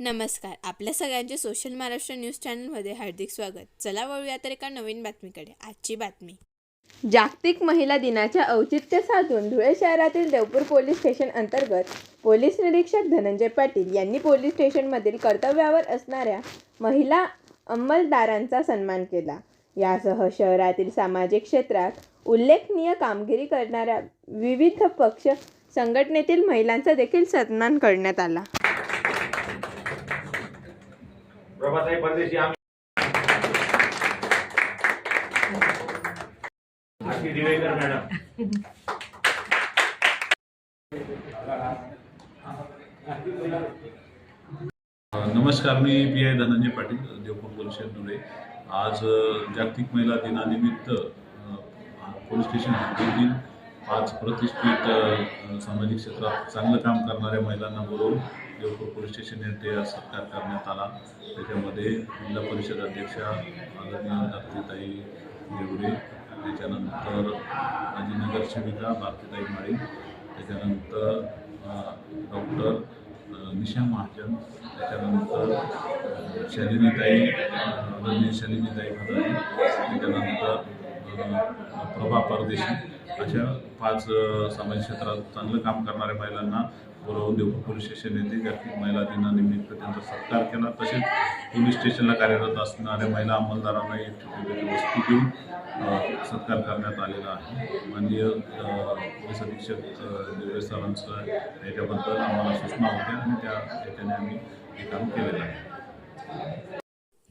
नमस्कार. आपल्या सगळ्यांचे सोशल महाराष्ट्र न्यूज चॅनलमध्ये हार्दिक स्वागत. चला वळूया तर एका नवीन बातमीकडे. आजची बातमी. जागतिक महिला दिनाच्या औचित्य साधून धुळे शहरातील देवपूर पोलीस स्टेशन अंतर्गत पोलीस निरीक्षक धनंजय पाटील यांनी पोलीस स्टेशनमधील कर्तव्यावर असणाऱ्या महिला अंमलदारांचा सन्मान केला. यासह शहरातील सामाजिक क्षेत्रात उल्लेखनीय कामगिरी करणाऱ्या विविध पक्ष संघटनेतील महिलांचा देखील सन्मान करण्यात आला. प्रभाताई परदेशी आम्ही आरती दिवेकर मॅडम. नमस्कार मी पी आय धनंजय पाटील देवपूर परिषद धुळे आज जागतिक महिला दिनानिमित्त पोलीस स्टेशन हद्दीतील पाच प्रतिष्ठित सामाजिक क्षेत्रात चांगलं काम करणाऱ्या महिलांना बोलवून देवपूर पोलीस स्टेशन येथे सत्कार करण्यात आला. त्याच्यामध्ये जिल्हा परिषद अध्यक्षा भारतीताई देवडे त्याच्यानंतर माजी नगरसेविका भारतीताई माळी त्याच्यानंतर डॉक्टर निशा महाजन त्याच्यानंतर शालिनीताई शालिनीताई भदारी त्याच्यानंतर प्रभा परदेशी. अशा पाच सामाजिक क्षेत्रात चांगलं काम करणाऱ्या महिलांना बोलावून देऊ. पोलीस स्टेशन येथे जागतिक महिला दिनानिमित्त त्यांचा सत्कार केला. तसेच पोलीस स्टेशनला कार्यरत असणाऱ्या महिला अंमलदारांना एक छोटी वस्तू देऊन सत्कार करण्यात आलेला आहे. माननीय पोलीस अधीक्षक देवरे सरांचं याच्याबद्दल आम्हाला सूचना होत्या आणि त्या याच्याने आम्ही हे काम केलेलं आहे.